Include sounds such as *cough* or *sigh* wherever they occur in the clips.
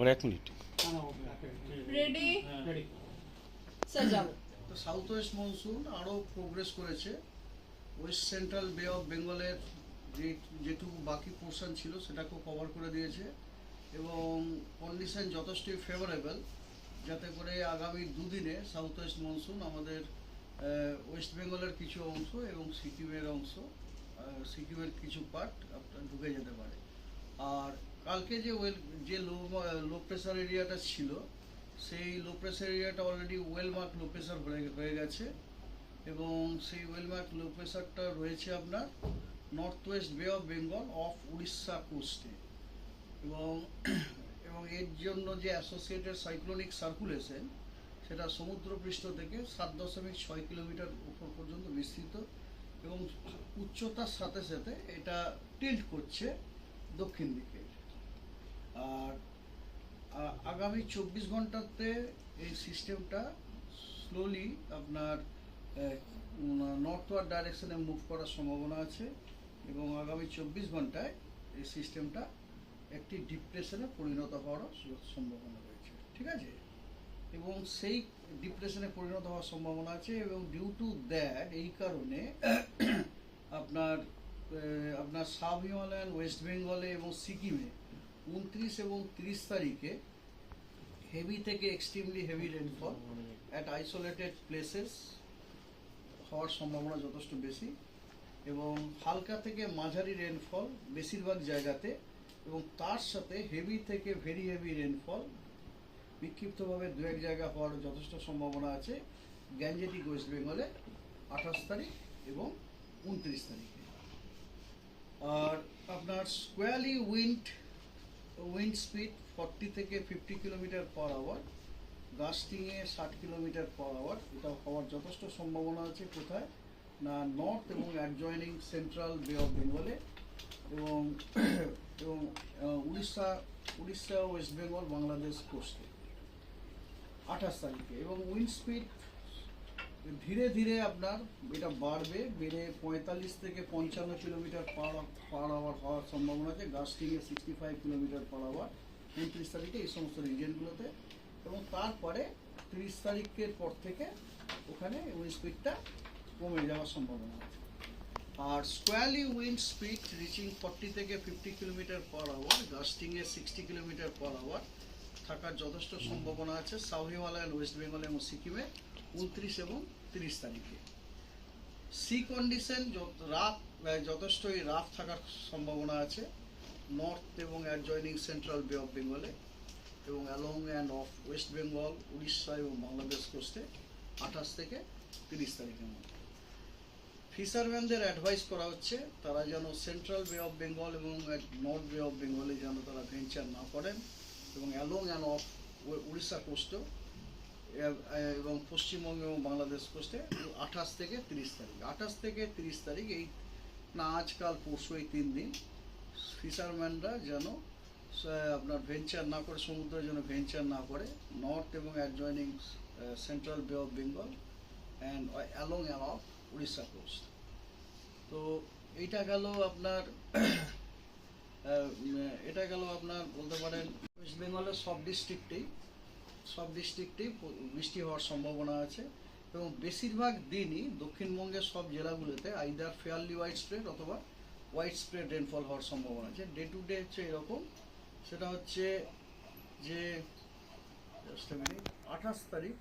আবার এক minute. Ready ready sir যাব তো সাউথ ওয়েস্ট মনসুন আরও প্রোগ্রেস করেছে। ওয়েস্ট সেন্ট্রাল বে অফ বেঙ্গলের যে যেটুকু বাকি পোর্শন ছিল সেটাকেও কভার করে দিয়েছে এবং কন্ডিশন যথেষ্টই ফেভারেবল যাতে করে আগামী দুদিনে সাউথ ওয়েস্ট মনসুন আমাদের ওয়েস্ট বেঙ্গলের কিছু অংশ এবং সিকিমের অংশ সিকিমের কিছু পার্ট আপনার ঢুকে যেতে পারে। আর কালকে যে ওয়েল, যে লো লো প্রেশার এরিয়াটা ছিল, সেই লো প্রেশার এরিয়াটা already well mark low pressure হয়ে গেছে। এবং সেই ওয়েল মার্ক লো প্রেশারটা রয়েছে আপনার north west bay of Bengal off Orissa কোস্টে এবং এবং এর জন্য যে অ্যাসোসিয়েটেড সাইক্লোনিক সার্কুলেশন সেটা সমুদ্রপৃষ্ঠ থেকে সাত দশমিক ছয় কিলোমিটার উপর পর্যন্ত বিস্তৃত এবং উচ্চতার সাথে সাথে এটা টিল্ট করছে দক্ষিণ দিকে আর আ- আগামী চব্বিশ ঘন্টাতে এই সিস্টেমটা স্লোলি আপনার নর্থ নর্থওয়ার্ড ডাইরেকশনে মুভ করার সম্ভাবনা আছে এবং আগামী চব্বিশ ঘন্টায় এই সিস্টেমটা একটি ডিপ্রেশনে পরিণত হওয়ারও সম্ভাবনা রয়েছে, ঠিক আছে? এবং সেই ডিপ্রেশনে পরিণত হওয়ার সম্ভাবনা আছে এবং ডিউ টু দ্যাট এই কারণে *coughs* আপনার আপনার সাব হিমালয়ান, ওয়েস্ট বেঙ্গলে এবং সিকিমে উনত্রিশ এবং তিরিশ তারিখে হেভি থেকে extremely heavy rainfall at isolated places হওয়ার সম্ভাবনা যথেষ্ট বেশি এবং হালকা থেকে মাঝারি রেনফল বেশিরভাগ জায়গাতে এবং তার সাথে হেভি থেকে ভেরি হেভি রেনফল বিক্ষিপ্তভাবে দু এক জায়গা হওয়ার যথেষ্ট সম্ভাবনা আছে গ্যাঞ্জেটিক ওয়েস্ট বেঙ্গলে আঠাশ তারিখ এবং উনত্রিশ তারিখে। আর আপনার squally wind wind speed forty থেকে ফিফটি কিলোমিটার পার আওয়ার গাস্টিংয়ে ষাট কিলোমিটার পার আওয়ার এটা হওয়ার যথেষ্ট সম্ভাবনা আছে কোথায়? না নর্থ এবং অ্যাডজয়নিং সেন্ট্রাল বে অফ বেঙ্গলে এবং এবং উড়িষ্যা উড়িষ্যা ওয়েস্ট বেঙ্গল বাংলাদেশ কোস্টে আঠাশ তারিখে এবং উইন্ড স্পিড ধীরে ধীরে আপনার এটা বাড়বে, বেড়ে পঁয়তাল্লিশ থেকে পঞ্চান্ন কিলোমিটার পার পার আওয়ার হওয়ার সম্ভাবনা আছে। গাস্টিংয়ে sixty five kilometre per hour, উনত্রিশ তারিখে এই সমস্ত রিজিয়নগুলোতে এবং তারপরে তিরিশ তারিখের পর থেকে ওখানে উইন্ড স্পিডটা কমে যাওয়ার সম্ভাবনা আছে। আর squally wind speed reaching forty থেকে ফিফটি কিলোমিটার পার আওয়ার গাস্টিংয়ে সিক্সটি কিলোমিটার পার আওয়ার, থাকার যথেষ্ট সম্ভাবনা আছে। সাউথ হিমালয়ান ওয়েস্ট বেঙ্গল এবং সিকিমে উনত্রিশ এবং তিরিশ তারিখে। সি কন্ডিশন রাফ যথেষ্টই রাফ থাকার সম্ভাবনা আছে। নর্থ এবং অ্যাডজয়নিং সেন্ট্রাল বে অফ বেঙ্গলে এবং along and off west Bengal Orissa এবং বাংলাদেশ কোস্টে আঠাশ থেকে তিরিশ তারিখের মধ্যে। ফিশারম্যানদের অ্যাডভাইস করা হচ্ছে, তারা যেন সেন্ট্রাল বে অফ বেঙ্গল এবং নর্থ বে অফ বেঙ্গলে যেন তারা ভেঞ্চার না করেন এবং অ্যালং অ্যান্ড অফ উড়িষ্যা কোস্টও এবং পশ্চিমবঙ্গ এবং বাংলাদেশ কোস্টে আঠাশ থেকে তিরিশ তারিখ। আঠাশ থেকে তিরিশ তারিখ এই না আজকাল, পরশু এই তিন দিন। ফিশারম্যানরা যেন আপনার ভেঞ্চার না করে সমুদ্রে যেন ভেঞ্চার না করে নর্থ এবং adjoining central bay of Bengal and along and off Orissa coast তো এইটা গেল আপনার এটা গেল আপনার বলতে পারেন ওয়েস্ট বেঙ্গলের সব ডিস্ট্রিক্টেই সব ডিস্ট্রিক্টেই বৃষ্টি হওয়ার সম্ভাবনা আছে এবং বেশিরভাগ দিনই দক্ষিণবঙ্গের সব জেলাগুলোতে আইদার ফেয়ারলি হোয়াইট স্প্রেড অথবা হোয়াইট স্প্রেড রেনফল হওয়ার সম্ভাবনা আছে। ডে টু ডে হচ্ছে এরকম। সেটা হচ্ছে যে আঠাশ তারিখ,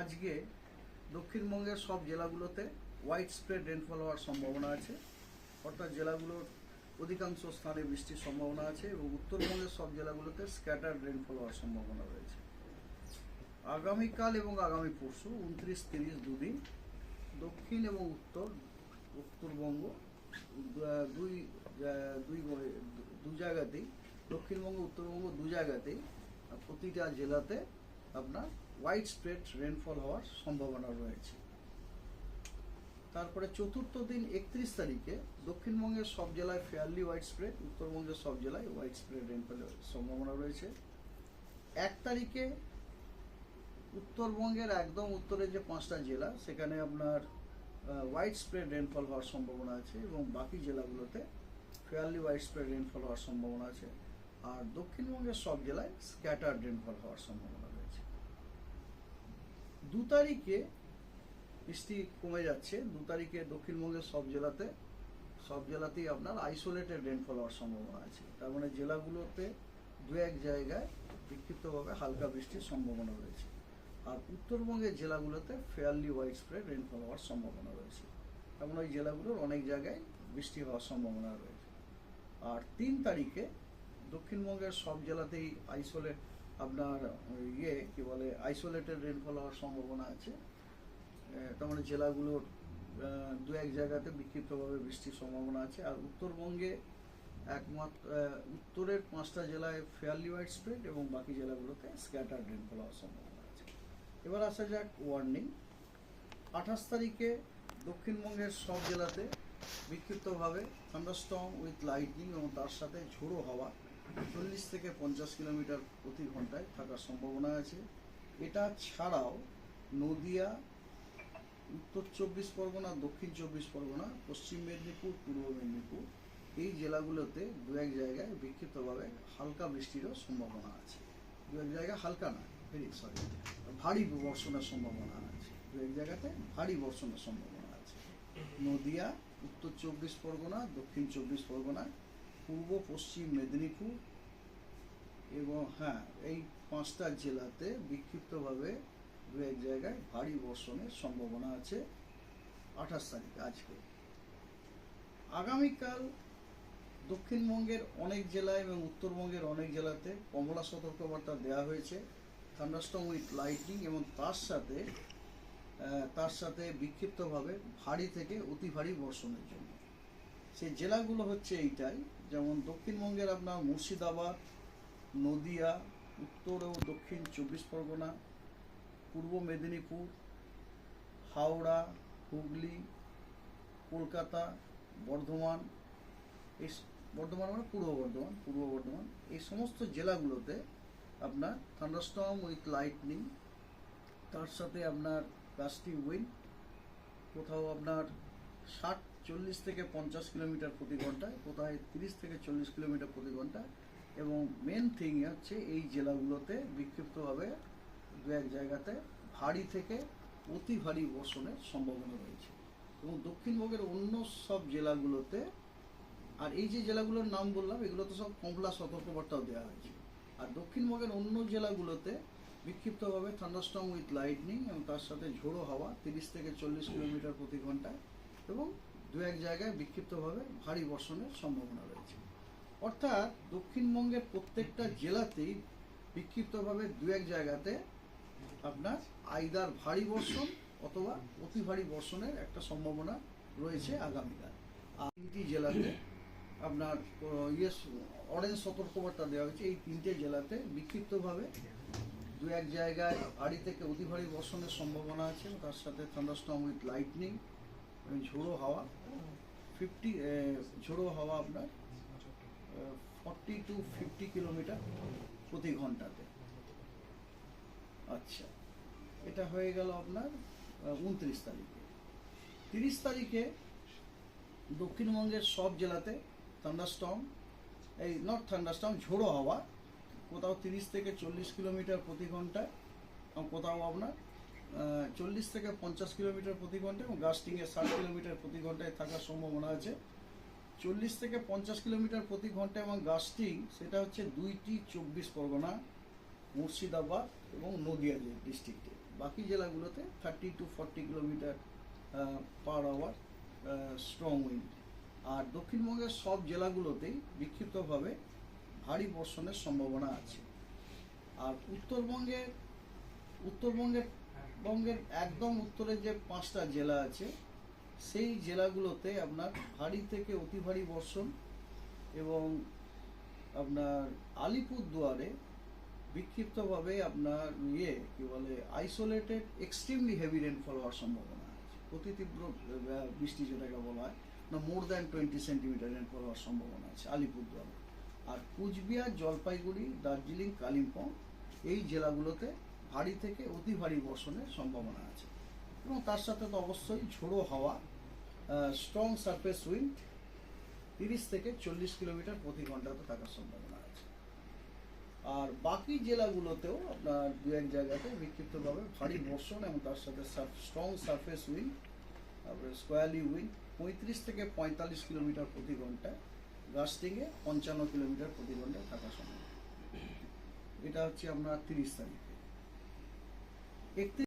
আজকে দক্ষিণবঙ্গের সব জেলাগুলোতে হোয়াইট স্প্রেড রেনফল হওয়ার সম্ভাবনা আছে। অর্থাৎ জেলাগুলোর অধিকাংশ স্থানে বৃষ্টির সম্ভাবনা আছে এবং উত্তরবঙ্গের সব জেলাগুলোতে স্ক্যাটার রেনফল হওয়ার সম্ভাবনা রয়েছে। আগামীকাল এবং আগামী পরশু উনত্রিশ, তিরিশ দুদিন দক্ষিণ এবং উত্তর, উত্তরবঙ্গ দুই দুই দু জায়গাতেই, দক্ষিণবঙ্গ, উত্তরবঙ্গ দু জায়গাতেই প্রতিটা জেলাতে আপনার হোয়াইট স্প্রেড রেনফল হওয়ার সম্ভাবনা রয়েছে। তারপরে চতুর্থ দিন একত্রিশ তারিখে দক্ষিণবঙ্গের সব জেলায় ফেয়ারলি হোয়াইট স্প্রেড উত্তরবঙ্গের সব জেলায় হোয়াইট স্প্রেড রেনফলের সম্ভাবনা রয়েছে। এক তারিখে উত্তরবঙ্গের একদম উত্তরে যে পাঁচটা জেলা, সেখানে আপনার হোয়াইট স্প্রেড রেনফল হওয়ার সম্ভাবনা আছে এবং বাকি জেলাগুলোতে ফেয়ারলি হোয়াইট স্প্রেড রেনফল হওয়ার সম্ভাবনা আছে। আর দক্ষিণবঙ্গের সব জেলায় স্ক্যাটার রেনফল হওয়ার সম্ভাবনা রয়েছে। দু তারিখে বৃষ্টি কমে যাচ্ছে। দু তারিখে দক্ষিণবঙ্গের সব জেলাতে, সব জেলাতেই আপনার আইসোলেটেড রেনফল হওয়ার সম্ভাবনা আছে। তার মানে জেলাগুলোতে দু এক জায়গায় বিক্ষিপ্তভাবে হালকা বৃষ্টির সম্ভাবনা রয়েছে। আর উত্তরবঙ্গের জেলাগুলোতে ফেয়ারলি ওয়াইড স্প্রেড রেনফল হওয়ার সম্ভাবনা রয়েছে। এমন ওই জেলাগুলোর অনেক জায়গায় বৃষ্টি হওয়ার সম্ভাবনা রয়েছে। আর তিন তারিখে দক্ষিণবঙ্গের সব জেলাতেই আইসোলেট আপনার ইয়ে কি বলে আইসোলেটেড রেনফল হওয়ার সম্ভাবনা আছে। তার মানে জেলাগুলোর দু এক জায়গাতে বিক্ষিপ্তভাবে বৃষ্টির সম্ভাবনা আছে। আর উত্তরবঙ্গে একমাত্র উত্তরের পাঁচটা জেলায় ফেয়ারলি ওয়াইড স্প্রেড এবং বাকি জেলাগুলোতে স্ক্যাটার রেনফল হওয়ার সম্ভাবনা আছে। এবার আসা যাক ওয়ার্নিং আঠাশ তারিখে দক্ষিণবঙ্গের সব জেলাতে বিক্ষিপ্তভাবে থান্ডারস্টর্ম উইথ লাইটনিং এবং তার সাথে ঝোড়ো হওয়া চল্লিশ থেকে পঞ্চাশ কিলোমিটার প্রতি ঘন্টায় থাকার সম্ভাবনা আছে। এটা ছাড়াও নদিয়া উত্তর চব্বিশ পরগনা, দক্ষিণ চব্বিশ পরগনা, পশ্চিম মেদিনীপুর, পূর্ব মেদিনীপুর এই জেলাগুলোতে দু এক জায়গায় বিক্ষিপ্তভাবে হালকা বৃষ্টিরও সম্ভাবনা আছে। দু এক জায়গায় হালকা না ভেরি সরি ভারী বর্ষণের সম্ভাবনা আছে। দু এক জায়গাতে ভারী বর্ষণের সম্ভাবনা আছে। নদিয়া, উত্তর চব্বিশ পরগনা, দক্ষিণ চব্বিশ পরগনা, পূর্ব পশ্চিম মেদিনীপুর এবং হ্যাঁ এই পাঁচটা জেলাতে বিক্ষিপ্তভাবে দু এক জায়গায় ভারী বর্ষণের সম্ভাবনা আছে আঠাশ তারিখ আজকে। আগামীকাল দক্ষিণবঙ্গের অনেক জেলায় এবং উত্তরবঙ্গের অনেক জেলাতে কমলা সতর্কবার্তা দেওয়া হয়েছে। থান্ডারস্টর্ম উইথ লাইটনিং এবং তার সাথে তার সাথে বিক্ষিপ্তভাবে ভারী থেকে অতি ভারী বর্ষণের জন্য। সেই জেলাগুলো হচ্ছে এইটাই, যেমন দক্ষিণবঙ্গের আপনার মুর্শিদাবাদ, নদিয়া, উত্তর ও দক্ষিণ চব্বিশ পরগনা পূর্ব মেদিনীপুর, হাওড়া, হুগলি, কলকাতা, বর্ধমান এই বর্ধমান মানে পূর্ব বর্ধমান পূর্ব বর্ধমান, এই সমস্ত জেলাগুলোতে আপনার থান্ডারস্টর্ম উইথ লাইটনিং তার সাথে আপনার গাস্টি উইন্ড কোথাও আপনার ষাট, চল্লিশ থেকে পঞ্চাশ কিলোমিটার প্রতি ঘন্টায় কোথায় তিরিশ থেকে চল্লিশ কিলোমিটার প্রতি ঘণ্টা এবং মেন থিং হচ্ছে এই জেলাগুলোতে বিক্ষিপ্তভাবে দু এক জায়গাতে ভারী থেকে অতি ভারী বর্ষণের সম্ভাবনা রয়েছে। এবং দক্ষিণবঙ্গের অন্য সব জেলাগুলোতে, আর এই যে জেলাগুলোর নাম বললাম এগুলো তো সব কমলা সতর্কবার্তাও দেওয়া হয়েছে। আর দক্ষিণবঙ্গের অন্য জেলাগুলোতে বিক্ষিপ্তভাবে থান্ডারস্টর্ম উইথ লাইটনিং এবং তার সাথে ঝোড়ো হাওয়া তিরিশ থেকে চল্লিশ কিলোমিটার প্রতি ঘন্টায় এবং দু এক জায়গায় বিক্ষিপ্তভাবে ভারী বর্ষণের সম্ভাবনা রয়েছে। অর্থাৎ দক্ষিণবঙ্গের প্রত্যেকটা জেলাতেই বিক্ষিপ্তভাবে দু এক জায়গাতে আপনার আইদার ভারী বর্ষণ অথবা অতি ভারী বর্ষণের একটা সম্ভাবনা রয়েছে আগামীকাল। আর তিনটি জেলাতে আপনার ইয়ে অরেঞ্জ সতর্কবার্তা দেওয়া হয়েছে। এই তিনটে জেলাতে বিক্ষিপ্তভাবে দু এক জায়গায় ভারী থেকে অতি ভারী বর্ষণের সম্ভাবনা আছে। তার সাথে থান্ডারস্টর্ম উইথ লাইটনিং ঝোড়ো হাওয়া ফিফটি ঝোড়ো হাওয়া আপনার ফর্টি টু ফিফটি কিলোমিটার প্রতি ঘন্টাতে। আচ্ছা। এটা হয়ে গেল আপনার উনত্রিশ তারিখে। তিরিশ তারিখে দক্ষিণবঙ্গের সব জেলাতে থান্ডারস্টর্ম এই নট থান্ডারস্টর্ম ঝোড়ো হাওয়া, কোথাও তিরিশ থেকে চল্লিশ কিলোমিটার প্রতি ঘন্টায় এবং কোথাও আপনার চল্লিশ থেকে পঞ্চাশ কিলোমিটার প্রতি ঘণ্টা, এবং গাস্টিংয়ে ষাট কিলোমিটার প্রতি ঘন্টায় থাকার সম্ভাবনা আছে। চল্লিশ থেকে পঞ্চাশ কিলোমিটার প্রতি ঘণ্টা, এবং গাস্টিং সেটা হচ্ছে দুইটি চব্বিশ পরগনা, মুর্শিদাবাদ এবং নদিয়া ডিস্ট্রিক্টে বাকি জেলাগুলোতে thirty to forty kilometre per hour strong wind আর দক্ষিণবঙ্গের সব জেলাগুলোতেই বিক্ষিপ্তভাবে ভারী বর্ষণের সম্ভাবনা আছে। আর উত্তরবঙ্গে, উত্তরবঙ্গের, বঙ্গের একদম উত্তরে যে পাঁচটা জেলা আছে, সেই জেলাগুলোতে আপনার ভারী থেকে অতি ভারী বর্ষণ এবং আপনার আলিপুরদুয়ারে বিক্ষিপ্তভাবে আপনার ইয়ে কি বলে আইসোলেটেড এক্সট্রিমলি হেভি রেনফল হওয়ার সম্ভাবনা আছে। অতি তীব্র বৃষ্টি যেটাকে বলা হয়, না more than twenty centimetre rainfall হওয়ার সম্ভাবনা আছে আলিপুরদুয়ার। আর কুচবিহার, জলপাইগুড়ি, দার্জিলিং, কালিম্পং, এই জেলাগুলোতে ভারী থেকে অতি ভারী বর্ষণের সম্ভাবনা আছে। এবং তার সাথে তো অবশ্যই ঝোড়ো হাওয়া স্ট্রং সারফেস উইন্ড তিরিশ থেকে চল্লিশ কিলোমিটার প্রতি ঘন্টাতে থাকার সম্ভাবনা বাকি জেলাগুলোতেও আপনার দু এক জায়গাতে বিক্ষিপ্তভাবে ভারী বর্ষণ এবং তার সাথে স্ট্রং সারফেস উইন্ড তারপরে স্কোয়ালি উইন্ড পঁয়ত্রিশ থেকে পঁয়তাল্লিশ কিলোমিটার প্রতি ঘন্টায় গাস্টিংয়ে পঞ্চান্ন কিলোমিটার প্রতি ঘন্টায় থাকা সম্ভব। এটা হচ্ছে আপনার তিরিশ তারিখে। একত্রিশ